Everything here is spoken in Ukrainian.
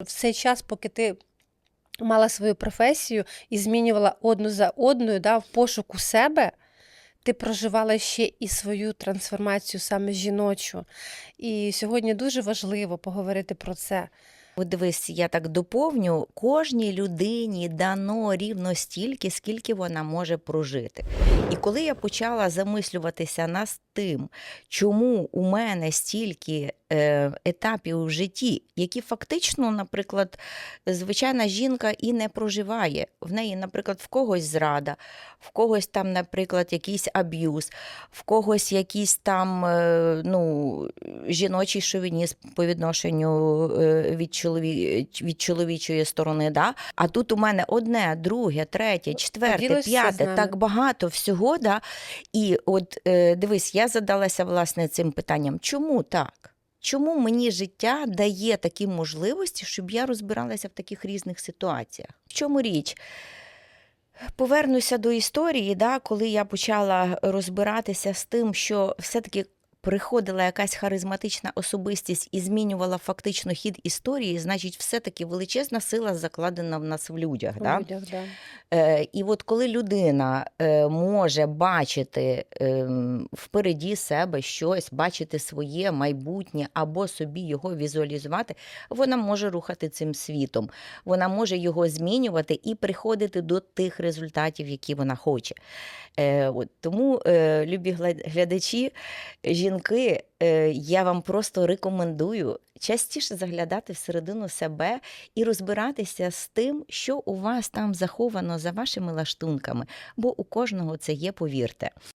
В цей час, поки ти мала свою професію і змінювала одну за одною, да, в пошуку себе, ти проживала ще і свою трансформацію саме жіночу. І сьогодні дуже важливо поговорити про це. Дивись, я так доповню, кожній людині дано рівно стільки, скільки вона може прожити. І коли я почала замислюватися над тим, чому у мене стільки е, етапів в житті, які фактично, наприклад, звичайна жінка і не проживає. В неї, наприклад, в когось зрада, в когось там, наприклад, якийсь аб'юз, в когось якийсь там е, ну, жіночий шовінізм по відношенню е, від, чолові... від чоловічої сторони. Да? А тут у мене одне, друге, третє, четверте, п'яте, так багато всього. Да? І от дивись, я задалася власне цим питанням, чому так? Чому мені життя дає такі можливості, щоб я розбиралася в таких різних ситуаціях? В чому річ? Повернуся до історії, да, коли я почала розбиратися з тим, що все-таки приходила якась харизматична особистість і змінювала фактично хід історії, значить, все-таки величезна сила закладена в нас в людях. Да? людях, да. Е, і от коли людина е, може бачити е, впереді себе щось, бачити своє майбутнє або собі його візуалізувати, вона може рухати цим світом, вона може його змінювати і приходити до тих результатів, які вона хоче. Е, от, тому, е, любі глядачі, жінки, е, я вам просто рекомендую частіше заглядати всередину себе і розбиратися з тим, що у вас там заховано за вашими лаштунками, бо у кожного це є, повірте.